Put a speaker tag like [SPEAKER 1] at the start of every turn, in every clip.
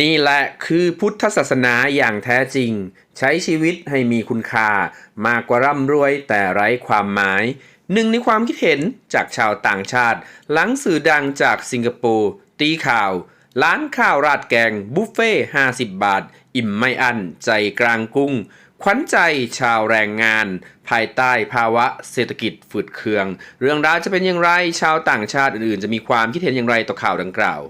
[SPEAKER 1] นี่แหละคือพุทธศาสนาอย่างแท้จริง ใช้ชีวิตให้มีคุณค่ามากกว่าร่ำรวยแต่ไร้ความหมาย หนึ่งในความคิดเห็นจากชาวต่างชาติ หลังสื่อดังจากสิงคโปร์ตีข่าว ร้านข้าวราดแกง บุฟเฟ่50 บาท อิ่มไม่อั้นใจกลางกรุงขวัญใจชาวแรงงาน ภายใต้ภาวะเศรษฐกิจฝืดเคือง เรื่องราวจะเป็นอย่างไรชาวต่างชาติอื่นๆ จะมีความคิดเห็นอย่างไรต่อข่าวดังกล่าว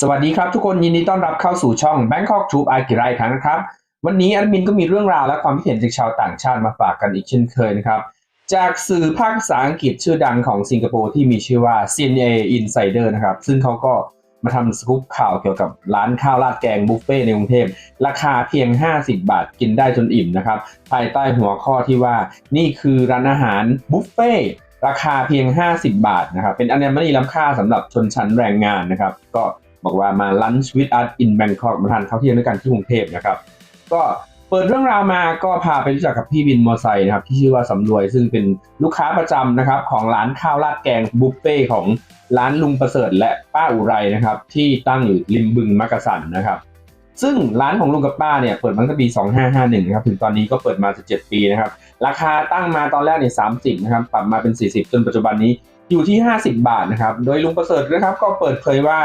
[SPEAKER 1] สวัสดีครับทุกคนยินดีต้อนรับเข้าสู่ช่อง Bangkok Tube อากิไรครั้งนะครับ วันนี้แอดมินก็มีเรื่องราวและความคิดเห็นจากชาวต่างชาติมาฝากกันอีกเช่นเคยนะครับ จากสื่อภาคภาษาอังกฤษชื่อดังของสิงคโปร์ที่มีชื่อว่า CNA Insider นะครับ ซึ่งเขาก็มาทำสกู๊ปข่าวเกี่ยวกับร้านข้าวราดแกงบุฟเฟ่ในกรุงเทพ ราคาเพียง 50 บาทกินได้จนอิ่มนะครับภายใต้หัวข้อที่ว่านี่คือร้านอาหารบุฟเฟ่ราคาเพียง 50 บาทนะครับเป็นอัญมณีล้ำค่าสำหรับชนชั้นแรงงานนะครับก็ บอกว่ามา lunch with us in Bangkok มาทานข้าวเที่ยงด้วยกันที่กรุงเทพนะครับ ก็เปิดเรื่องราวมาก็พาไปรู้จักกับพี่บินมอไซค์นะครับที่ชื่อว่าสำรวยซึ่งเป็นลูกค้าประจำนะครับของร้านข้าวราดแกงบุฟเฟ่ของร้านลุงประเสริฐและป้าอุไรนะครับที่ตั้งอยู่ริมบึงมักกะสันนะครับ ซึ่งร้านของลุงกับป้าเนี่ยเปิดมาตั้งแต่ปี 2551นะครับถึงตอนนี้ก็เปิดมา 17 ปีนะครับราคาตั้งมาตอนแรกเนี่ย30นะครับปรับมาเป็น 40 จนปัจจุบันนี้อยู่ที่ 50 บาทนะครับโดยลุงประเสริฐนะครับก็เปิดเผยว่า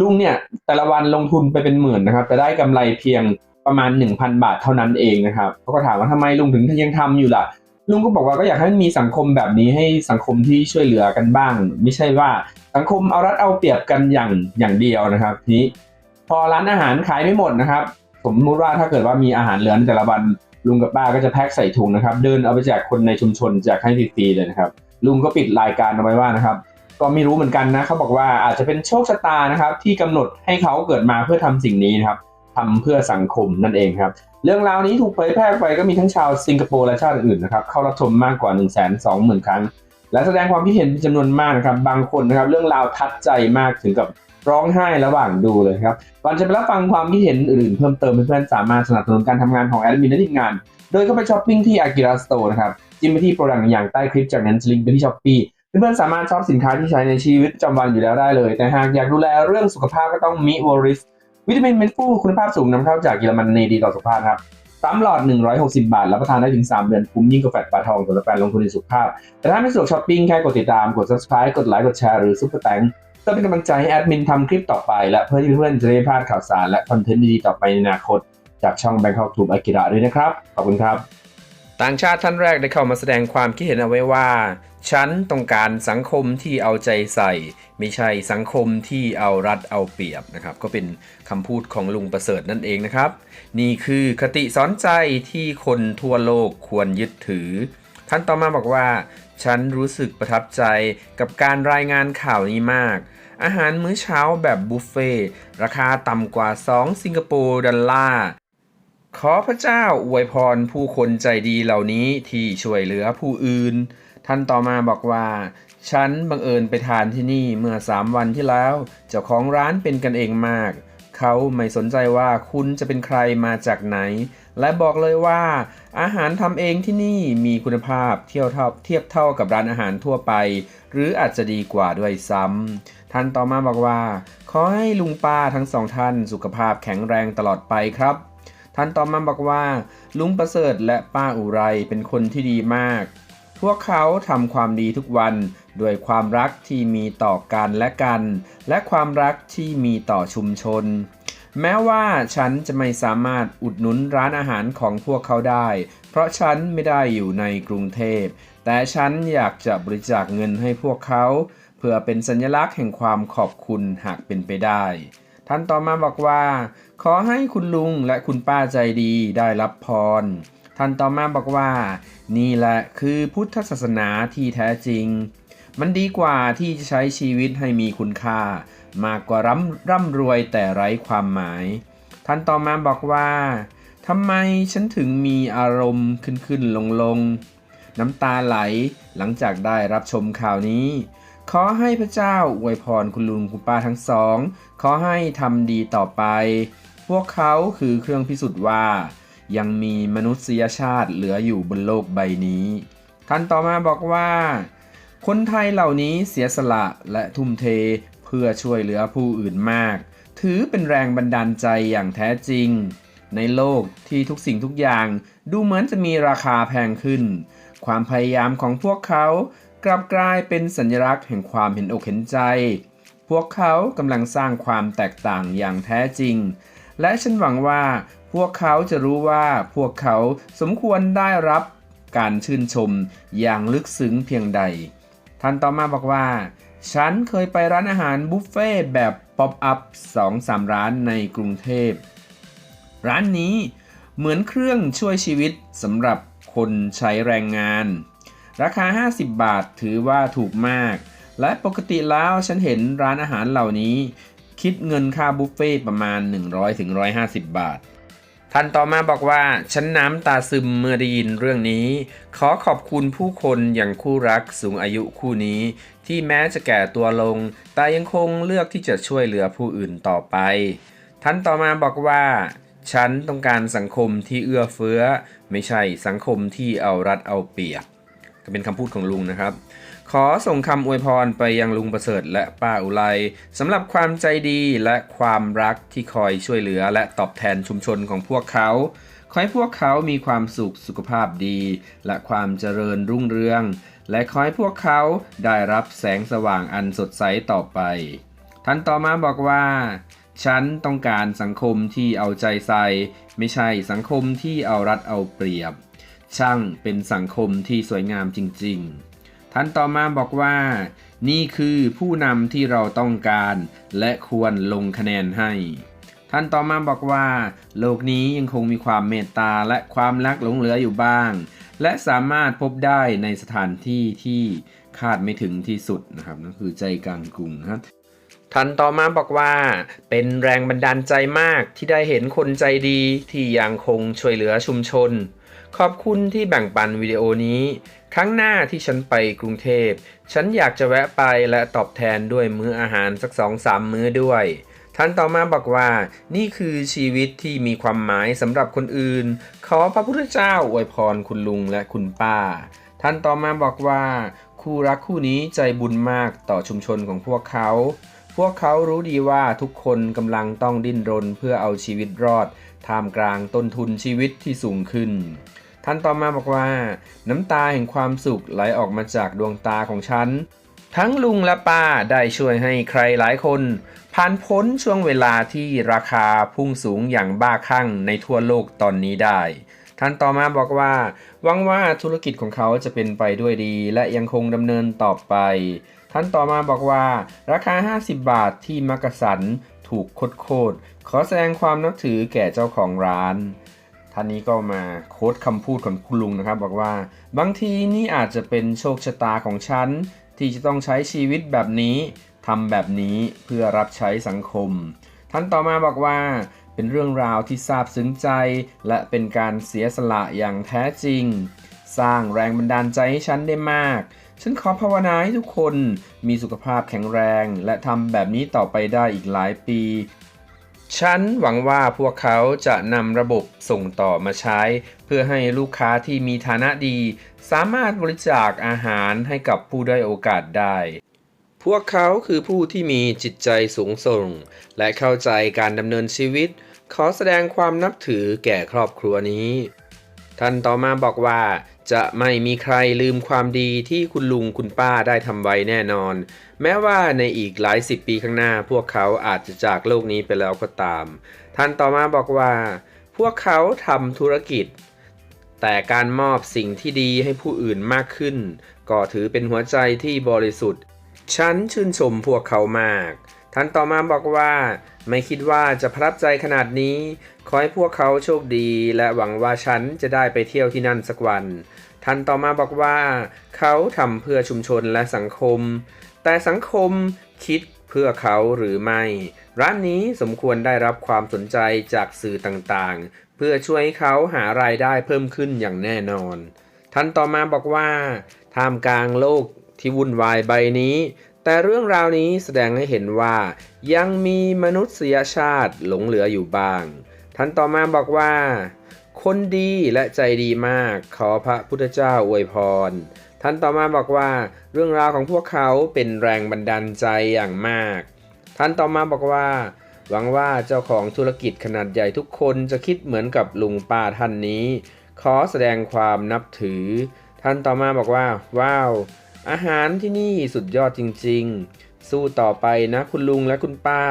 [SPEAKER 1] ลุงเนี่ยแต่ละวันลงทุนไปเป็นหมื่นนะครับ แต่ได้กำไรเพียงประมาณ 1,000 บาทเท่านั้นเองนะครับเขาก็ถามว่าทำไมลุงถึงยังทำอยู่ล่ะลุงก็บอกว่าก็อยากให้มีสังคมแบบนี้ให้สังคมที่ช่วยเหลือกันบ้าง ไม่ใช่ว่าสังคมเอารัดเอาเปรียบกันอย่างอย่างเดียวนะครับทีนี้พอร้านอาหารขายไม่หมดนะครับสมมุติว่าถ้าเกิดว่ามีอาหารเหลือในแต่ละวันลุงกับป้าก็จะแพ็คใส่ถุงนะครับ เดินเอาไปแจกคนในชุมชนแจกให้ฟรีๆเลยนะครับ ลุงก็ปิดรายการเอาไว้ว่านะครับ ก็ไม่รู้เหมือนกันนะเขาบอกว่าอาจจะเป็นโชคชะตานะครับ ที่กำหนดให้เขาเกิดมาเพื่อทำสิ่งนี้นะครับทำเพื่อสังคมนั่นเองครับ เรื่องราวนี้ถูกเผยแพร่ไปก็มีทั้งชาวสิงคโปร์และชาติอื่นๆนะครับเข้ารับชมมากกว่า 1 2 0 0 0 0 ครั้ง และแสดงความคิดเห็นเป็นจำนวนมากนะครับ บางคนนะครับ เรื่องราวทัดใจมากถึงกับร้องไห้ระหว่างดูเลยครับก่อนจะไปรับฟังความคิดเห็นอื่นเพิ่มเติมเพื่อนๆสามารถสนับสนุนการทำงานของแอดมินและทีมงาน โดยเข้าไปช้อปปิ้งที่ Akira Store นะครับจิ้มไปที่โปรดักต์อย่างใต้คลิปจากนั้นจะลิงก์ไปที่ช้อปปี้ เพื่อนๆสามารถช็อปสินค้าที่ใช้ในชีวิตประจำวันอยู่แล้วได้เลยแต่หากอยากดูแลเรื่องสุขภาพก็ต้องมิวอริสวิตามินเม็ดฟูคุณภาพสูงนำเข้าจากเยอรมนีดีต่อสุขภาพครับสามหลอด 160 บาท รับประทานได้ถึง 3 เดือน คุ้มยิ่งกว่าแฟตปลาทองสำหรับการลงทุนในสุขภาพ แต่ถ้าไม่สะดวกช้อปปิ้ง แค่กดติดตาม กด subscribe กดไลค์ กดแชร์ หรือซุปเปอร์แตงเพื่อเป็นกำลังใจให้แอดมินทำคลิปต่อไป และเพื่อที่เพื่อนๆจะได้พลาดข่าวสาร และคอนเทนต์ดีๆต่อไปในอนาคต จากช่อง Bangkok Tube Akira ด้วยนะครับ ขอบคุณครับ ต่างชาติท่านแรกได้เข้ามาแสดงความคิดเห็นเอาไว้ว่า ฉันต้องการสังคมที่เอาใจใส่ ไม่ใช่สังคมที่เอารัดเอาเปรียบนะครับ ก็เป็นคำพูดของลุงประเสริฐนั่นเองนะครับ นี่คือคติสอนใจที่คนทั่วโลกควรยึดถือ ท่านต่อมาบอกว่า ฉันรู้สึกประทับใจกับการรายงานข่าวนี้มาก อาหารมื้อเช้าแบบบุฟเฟ่ต์ราคาต่ำกว่า 2 สิงคโปร์ดอลลาร์ขอพระเจ้าอวยพรผู้คนใจดีเหล่านี้ที่ช่วยเหลือผู้อื่น ท่านต่อมาบอกว่า ฉันบังเอิญไปทานที่นี่เมื่อ 3 วันที่แล้ว เจ้าของร้านเป็นกันเองมาก เขาไม่สนใจว่าคุณจะเป็นใครมาจากไหน และบอกเลยว่า อาหารทำเองที่นี่มีคุณภาพเทียบเท่าเทียบเท่ากับร้านอาหารทั่วไป หรืออาจจะดีกว่าด้วยซ้ำท่านต่อมาบอกว่า ขอให้ลุงป้าทั้งสองท่านสุขภาพแข็งแรงตลอดไปครับท่านต่อมาบอกว่า ลุงประเสริฐและป้าอุไรเป็นคนที่ดีมาก พวกเขาทำความดีทุกวันด้วยความรักที่มีต่อกันและกัน และความรักที่มีต่อชุมชน แม้ว่าฉันจะไม่สามารถอุดหนุนร้านอาหารของพวกเขาได้ เพราะฉันไม่ได้อยู่ในกรุงเทพ แต่ฉันอยากจะบริจาคเงินให้พวกเขา เพื่อเป็นสัญลักษณ์แห่งความขอบคุณหากเป็นไปได้ท่านต่อมาบอกว่า ขอให้คุณลุงและคุณป้าใจดีได้รับพร ท่านต่อมาบอกว่า นี่แหละคือพุทธศาสนาที่แท้จริง มันดีกว่าที่จะใช้ชีวิตให้มีคุณค่า มากกว่าร่ำร่ำรวยแต่ไร้ความหมาย ท่านต่อมาบอกว่าทำไมฉันถึงมีอารมณ์ขึ้นขึ้นลงลงน้ำตาไหลหลังจากได้รับชมข่าวนี้ ขอให้พระเจ้าอวยพรคุณลุงคุณป้าทั้งสอง ขอให้ทำดีต่อไป พวกเขาคือเครื่องพิสูจน์ว่า ยังมีมนุษยชาติเหลืออยู่บนโลกใบนี้ ท่านต่อมาบอกว่า คนไทยเหล่านี้เสียสละและทุ่มเทเพื่อช่วยเหลือผู้อื่นมาก ถือเป็นแรงบันดาลใจอย่างแท้จริง ในโลกที่ทุกสิ่งทุกอย่างดูเหมือนจะมีราคาแพงขึ้น ความพยายามของพวกเขากลับกลายเป็นสัญลักษณ์แห่งความเห็นอกเห็นใจ พวกเขากำลังสร้างความแตกต่างอย่างแท้จริง และฉันหวังว่า พวกเขาจะรู้ว่าพวกเขาสมควรได้รับการชื่นชมอย่างลึกซึ้งเพียงใด ท่านต่อมาบอกว่า ฉันเคยไปร้านอาหารบุฟเฟ่แบบป๊อปอัพสองสามร้านในกรุงเทพ ร้านนี้เหมือนเครื่องช่วยชีวิตสำหรับคนใช้แรงงาน ราคา 50 บาทถือว่าถูกมาก และปกติแล้วฉันเห็นร้านอาหารเหล่านี้ คิดเงินค่าบุฟเฟ่ประมาณ 100-150 บาท ท่านต่อมาบอกว่า ฉันน้ำตาซึมเมื่อได้ยินเรื่องนี้ ขอขอบคุณผู้คนอย่างคู่รักสูงอายุคู่นี้ ที่แม้จะแก่ตัวลง แต่ยังคงเลือกที่จะช่วยเหลือผู้อื่นต่อไป ท่านต่อมาบอกว่า ฉันต้องการสังคมที่เอื้อเฟื้อ ไม่ใช่สังคมที่เอารัดเอาเปรียบ ก็เป็นคำพูดของลุงนะครับ ขอส่งคำอวยพรไปยังลุงประเสริฐและป้าอุไรสำหรับความใจดีและความรักที่คอยช่วยเหลือและตอบแทนชุมชนของพวกเขา ขอให้พวกเขามีความสุขสุขภาพดี และความเจริญรุ่งเรือง และขอให้พวกเขาได้รับแสงสว่างอันสดใสต่อไป ท่านต่อมาบอกว่า ฉันต้องการสังคมที่เอาใจใส่ ไม่ใช่สังคมที่เอารัดเอาเปรียบ ช่างเป็นสังคมที่สวยงามจริง ๆ ท่านต่อมาบอกว่า นี่คือผู้นำที่เราต้องการ และควรลงคะแนนให้ท่านต่อมาบอกว่า โลกนี้ยังคงมีความเมตตาและความรักหลงเหลืออยู่บ้าง และสามารถพบได้ในสถานที่ที่คาดไม่ถึงที่สุดนะครับนั่นคือใจกลางกรุงนะครับท่านต่อมาบอกว่า เป็นแรงบันดาลใจมากที่ได้เห็นคนใจดีที่ยังคงช่วยเหลือชุมชน ขอบคุณที่แบ่งปันวิดีโอนี้ ครั้งหน้าที่ฉันไปกรุงเทพ ฉันอยากจะแวะไปและตอบแทนด้วยมื้ออาหารสักสองสามมื้อด้วย ท่านต่อมาบอกว่านี่คือชีวิตที่มีความหมายสำหรับคนอื่น ขอพระพุทธเจ้าอวยพรคุณลุงและคุณป้า ท่านต่อมาบอกว่า คู่รักคู่นี้ใจบุญมากต่อชุมชนของพวกเขา พวกเขารู้ดีว่าทุกคนกำลังต้องดิ้นรนเพื่อเอาชีวิตรอดท่ามกลางต้นทุนชีวิตที่สูงขึ้น ท่านต่อมาบอกว่า น้ำตาแห่งความสุขไหลออกมาจากดวงตาของฉัน ทั้งลุงและป้าได้ช่วยให้ใครหลายคน ผ่านพ้นช่วงเวลาที่ราคาพุ่งสูงอย่างบ้าคลั่งในทั่วโลกตอนนี้ได้ ท่านต่อมาบอกว่าหวังว่าธุรกิจของเขาจะเป็นไปด้วยดี และยังคงดำเนินต่อไป ท่านต่อมาบอกว่า ราคา 50 บาทที่มักกะสันถูกคดโคตรขอแสดงความนับถือแก่เจ้าของร้าน ท่านนี้ก็มาโค้ดคำพูดของคุณลุงนะครับ บอกว่าบางทีนี่อาจจะเป็นโชคชะตาของฉัน ที่จะต้องใช้ชีวิตแบบนี้ทำแบบนี้เพื่อรับใช้สังคม ท่านต่อมาบอกว่าเป็นเรื่องราวที่ซาบซึ้งใจ และเป็นการเสียสละอย่างแท้จริง สร้างแรงบันดาลใจให้ฉันได้มาก ฉันขอภาวนาให้ทุกคนมีสุขภาพแข็งแรง และทำแบบนี้ต่อไปได้อีกหลายปี ฉันหวังว่าพวกเขาจะนำระบบส่งต่อมาใช้ เพื่อให้ลูกค้าที่มีฐานะดี สามารถบริจาคอาหารให้กับผู้ได้โอกาสได้ พวกเขาคือผู้ที่มีจิตใจสูงส่ง และเข้าใจการดำเนินชีวิต ขอแสดงความนับถือแก่ครอบครัวนี้ ท่านต่อมาบอกว่า จะไม่มีใครลืมความดีที่คุณลุงคุณป้าได้ทำไว้แน่นอน แม้ว่าในอีกหลายสิบปีข้างหน้า พวกเขาอาจจะจากโลกนี้ไปแล้วก็ตาม ท่านต่อมาบอกว่า พวกเขาทำธุรกิจ แต่การมอบสิ่งที่ดีให้ผู้อื่นมากขึ้น ก็ถือเป็นหัวใจที่บริสุทธิ์ ฉันชื่นชมพวกเขามาก ท่านต่อมาบอกว่า ไม่คิดว่าจะประทับใจขนาดนี้ ขอให้พวกเขาโชคดี และหวังว่าฉันจะได้ไปเที่ยวที่นั่นสักวัน ท่านต่อมาบอกว่า เขาทำเพื่อชุมชนและสังคม แต่สังคมคิดเพื่อเขาหรือไม่ ร้านนี้สมควรได้รับความสนใจจากสื่อต่างๆ เพื่อช่วยเขาหารายได้เพิ่มขึ้นอย่างแน่นอน ท่านต่อมาบอกว่าท่ามกลางโลกที่วุ่นวายใบนี้ แต่เรื่องราวนี้แสดงให้เห็นว่า ยังมีมนุษยชาติหลงเหลืออยู่บ้าง ท่านต่อมาบอกว่า คนดีและใจดีมาก ขอพระพุทธเจ้าอวยพร ท่านต่อมาบอกว่า เรื่องราวของพวกเขาเป็นแรงบันดาลใจอย่างมาก ท่านต่อมาบอกว่า หวังว่าเจ้าของธุรกิจขนาดใหญ่ทุกคนจะคิดเหมือนกับลุงป้าท่านนี้ ขอแสดงความนับถือ ท่านต่อมาบอกว่า ว้าว อาหารที่นี่สุดยอดจริงๆ สู้ต่อไปนะคุณลุงและคุณป้า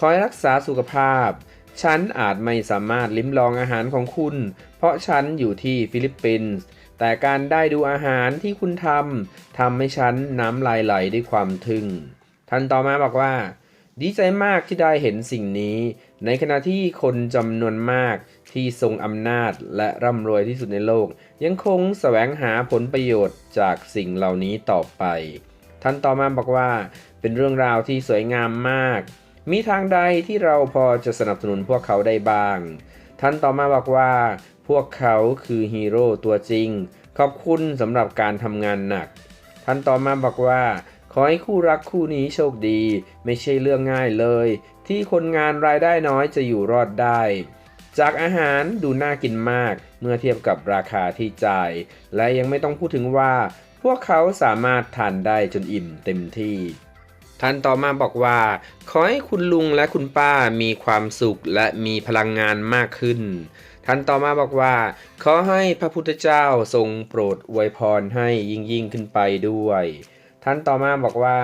[SPEAKER 1] คอยรักษาสุขภาพ ฉันอาจไม่สามารถลิ้มลองอาหารของคุณ เพราะฉันอยู่ที่ฟิลิปปินส์ แต่การได้ดูอาหารที่คุณทำทำให้ฉันน้ำลายไหลด้วยความทึ่ง ท่านต่อมาบอกว่า ดีใจมากที่ได้เห็นสิ่งนี้ ในขณะที่คนจำนวนมากที่ทรงอำนาจและร่ำรวยที่สุดในโลก ยังคงแสวงหาผลประโยชน์จากสิ่งเหล่านี้ต่อไป ท่านต่อมาบอกว่าเป็นเรื่องราวที่สวยงามมาก มีทางใดที่เราพอจะสนับสนุนพวกเขาได้บ้าง ท่านต่อมาบอกว่า พวกเขาคือฮีโร่ตัวจริง ขอบคุณสำหรับการทำงานหนัก ท่านต่อมาบอกว่า ขอให้คู่รักคู่นี้โชคดี ไม่ใช่เรื่องง่ายเลย ที่คนงานรายได้น้อยจะอยู่รอดได้ จากอาหารดูน่ากินมาก เมื่อเทียบกับราคาที่จ่าย และยังไม่ต้องพูดถึงว่า พวกเขาสามารถทานได้จนอิ่มเต็มที่ท่านต่อมาบอกว่า ขอให้คุณลุงและคุณป้ามีความสุขและมีพลังงานมากขึ้น ท่านต่อมาบอกว่า ขอให้พระพุทธเจ้าทรงโปรดอวยพรให้ยิ่งยิ่งขึ้นไปด้วย ท่านต่อมาบอกว่า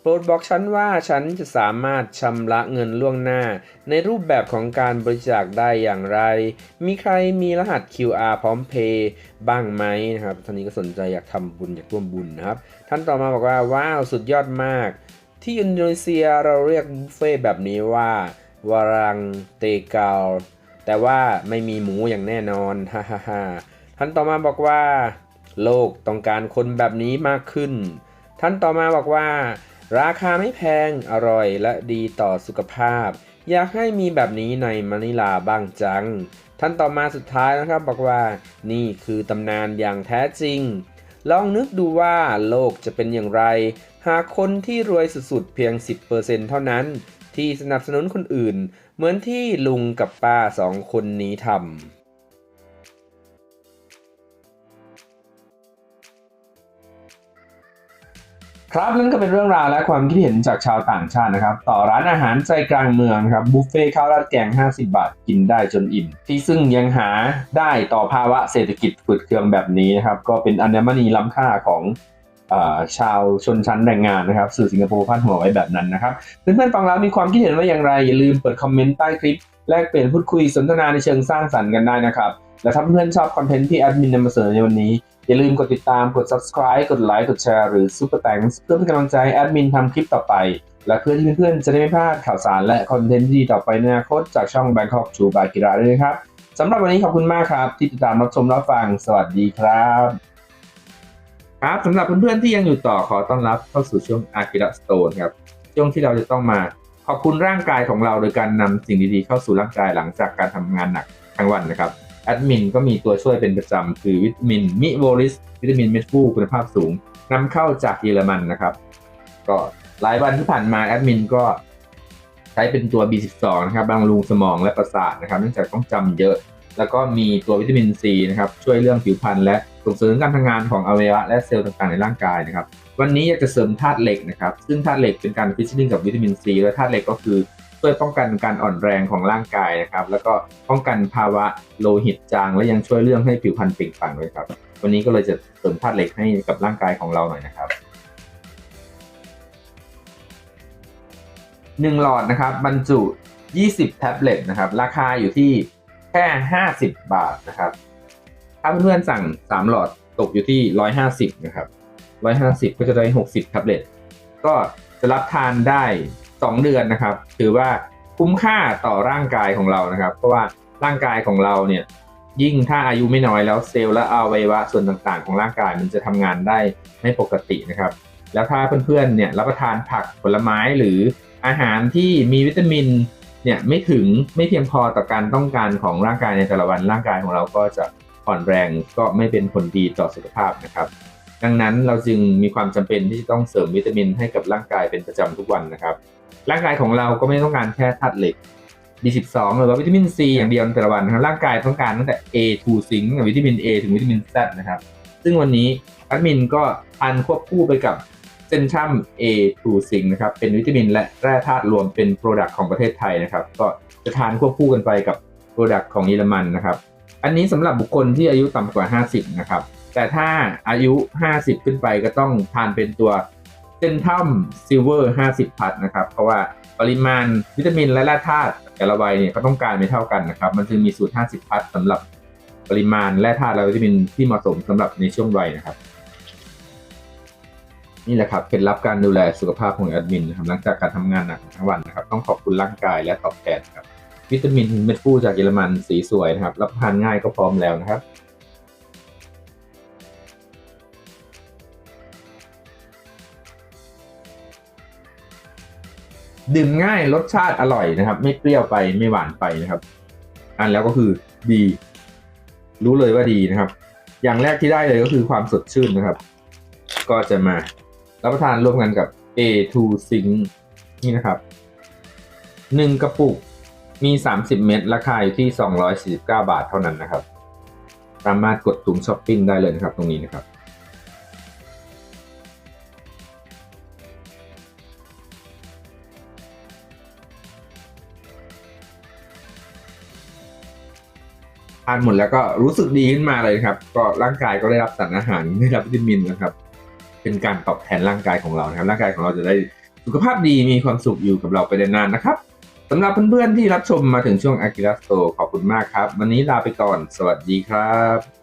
[SPEAKER 1] โปรดบอกฉันว่าฉันจะสามารถชำระเงินล่วงหน้า ในรูปแบบของการบริจาคได้อย่างไร มีใครมีรหัส QR พร้อมเพย์บ้างไหมนะครับท่านนี้ก็สนใจอยากทำบุญอยากร่วมบุญนะครับ ท่านต่อมาบอกว่าว้าวสุดยอดมาก ที่อินโดนีเซียเราเรียกบุฟเฟ่แบบนี้ว่าวารังเตกาลแต่ว่าไม่มีหมูอย่างแน่นอนฮ่าฮ่าฮ่าท่านต่อมาบอกว่า โลกต้องการคนแบบนี้มากขึ้น ท่านต่อมาบอกว่า ราคาไม่แพงอร่อยและดีต่อสุขภาพ อยากให้มีแบบนี้ในมะนิลาบ้างจัง ท่านต่อมาสุดท้ายนะครับบอกว่า นี่คือตำนานอย่างแท้จริง ลองนึกดูว่าโลกจะเป็นอย่างไร หากคนที่รวยสุดๆเพียง 10%เท่านั้น ที่สนับสนุนคนอื่น เหมือนที่ลุงกับป้าสองคนนี้ทำ ครับนั่นก็เป็นเรื่องราวและความคิดเห็นจากชาวต่างชาตินะครับ ต่อร้านอาหารใจกลางเมืองครับบุฟเฟ่ข้าวราดแกง 50 บาทกินได้จนอิ่ม ที่ซึ่งยังหาได้ต่อภาวะเศรษฐกิจฝืดเคืองแบบนี้นะครับ ก็เป็นอัญมณีล้ำค่าของอชาวชนชั้นแรงงานนะครับสื่อสิงคโปร์พาดหัวไว้แบบนั้นนะครับเพื่อนๆฟังแล้วมีความคิดเห็นว่าอย่างไร อย่าลืมเปิดคอมเมนต์ใต้คลิป แลกเปลี่ยนพูดคุยสนทนาในเชิงสร้างสรรค์กันได้นะครับและถ้าเพื่อนชอบคอนเทนต์ที่แอดมินนำมาเสนอในวันนี้ อย่าลืมกดติดตามกด subscribe กดไลค์กดแชร์หรือ super thanks เพื่อเป็นกำลังใจใแอดมินทำคลิปต่อไป และเพื่อที่เพื่อนๆจะได้ไม่พลาดข่าวสารและคอนเทนต์ดีต่อไปในอนาคตจากช่อง Bangkok t o b a k i r a ด้วยนะครับสำหรับวันนี้ขอบคุณมากครับที่ติดตามรับชมรับฟังสวัสดีครับครับสำหรับเพื่อนๆที่ยังอยู่ต่อขอต้อนรับเข้าสู่ช่วง Akira Stone ครับช่วงที่เราจะต้องมาขอบคุณร่างกายของเราโดยการนำสิ่งดีๆเข้าสู่ร่างกายหลังจากการทำงานหนักทั้งวันนะครับ แอดมินก็มีตัวช่วยเป็นประจำคือวิตามินมิโวลิสวิตามินเม็ดฟูคุณภาพสูงนำเข้าจากเยอรมันนะครับ ก็หลายวันที่ผ่านมาแอดมินก็ใช้เป็นตัว B12 นะครับบำรุงสมองและประสาทนะครับเนื่องจากต้องจำเยอะ แล้วก็มีตัววิตามินซีนะครับช่วยเรื่องผิวพรรณและส่งเสริมการทำงานของอวัยวะและเซลล์ต่างๆในร่างกายนะครับวันนี้อยากจะเสริมธาตุเหล็กนะครับ ซึ่งธาตุเหล็กเป็นการฟิชชิ่งกับวิตามินซีและธาตุเหล็กก็คือ ช่วยป้องกันการอ่อนแรงของร่างกายนะครับ แล้วก็ป้องกันภาวะโลหิตจาง และยังช่วยเรื่องให้ผิวพรรณเปล่งปลั่งด้วยครับ วันนี้ก็เลยจะเสริมธาตุเหล็กให้กับร่างกายของเราหน่อยนะครับหนึ่งหลอดนะครับบรรจุ 20 แท็บเล็ตนะครับ ราคาอยู่ที่แค่ 50 บาทนะครับ ถ้าเพื่อนๆสั่ง 3 หลอดตกอยู่ที่ 150 นะครับ 150 ก็จะได้ 60 แท็บเล็ต ก็จะรับทานได้ 2 เดือนนะครับ ถือว่าคุ้มค่าต่อร่างกายของเรานะครับ เพราะว่าร่างกายของเราเนี่ยยิ่งถ้าอายุไม่น้อยแล้วเซลล์และอวัยวะส่วนต่างๆ ของร่างกายมันจะทำงานได้ไม่ปกตินะครับ แล้วถ้าเพื่อนๆเนี่ยรับประทานผักผลไม้หรืออาหารที่มีวิตามินเนี่ยไม่ถึงไม่เพียงพอต่อการต้องการของร่างกายในแต่ละวันร่างกายของเราก็จะอ่อนแรงก็ไม่เป็นผลดีต่อสุขภาพนะครับ ดังนั้นเราจึงมีความจำเป็นที่จะต้องเสริมวิตามินให้กับร่างกายเป็นประจำทุกวันนะครับ ร่างกายของเราก็ไม่ต้องการแค่ธาตุเหล็ก B12 หรือว่าวิตามิน C อย่างเดียวในแต่ละวันนะครับร่างกายต้องการตั้งแต่ A to ซิงค์วิตามิน A ถึงวิตามิน Z นะครับ ซึ่งวันนี้แอดมินก็ทานควบคู่ไปกับเซนทัม A2 Zinc นะครับ เป็นวิตามินและแร่ธาตุรวมเป็นโปรดักต์ของประเทศไทยนะครับ ก็จะทานควบคู่กันไปกับโปรดักต์ของเยอรมันนะครับ อันนี้สำหรับบุคคลที่อายุต่ำกว่า 50 นะครับ แต่ถ้าอายุ 50 ขึ้นไปก็ต้องทานเป็นตัว เซนทัมซิลเวอร์50 พัทนะครับ เพราะว่าปริมาณวิตามินและแร่ธาตุแต่ละวัยเนี่ยเขาต้องการไม่เท่ากันนะครับ มันจึงมีสูตร 50 พัทสำหรับปริมาณแร่ธาตุและวิตามินที่เหมาะสมสำหรับในช่วงวัยนะครับ นี่แหละครับเคล็ดลับการดูแลสุขภาพของแอดมินนะครับหลังจากการทำงานหนักทั้งวันนะครับ ต้องขอบคุณร่างกายและตอบแทนครับวิตามินเม็ดฟูจากเยอรมันสีสวยนะครับ รับประทานง่ายก็พร้อมแล้วนะครับ ดื่มง่ายรสชาติอร่อยนะครับ ไม่เปรี้ยวไปไม่หวานไปนะครับ อันแล้วก็คือดี รู้เลยว่าดีนะครับ อย่างแรกที่ได้เลยก็คือความสดชื่นนะครับ ก็จะมารับประทานร่วมกันกับ A2 Zinc นี่นะครับหนึ่งกระปุกมี 30 เม็ดราคาอยู่ที่ 249 บาทเท่านั้นนะครับ สามารถกดถุงช้อปปิ้งได้เลยนะครับ ตรงนี้นะครับานหมดแล้วก็รู้สึกดีขึ้นมาเลยครับ ก็ร่างกายก็ได้รับสารอาหารได้รับวิตามินนะครับ เป็นการตอบแทนร่างกายของเรานะครับ ร่างกายของเราจะได้สุขภาพดีมีความสุขอยู่กับเราไปได้นานนะครับสำหรับเพื่อนๆที่รับชมมาถึงช่วงอากิระโตขอบคุณมากครับ วันนี้ลาไปก่อน สวัสดีครับ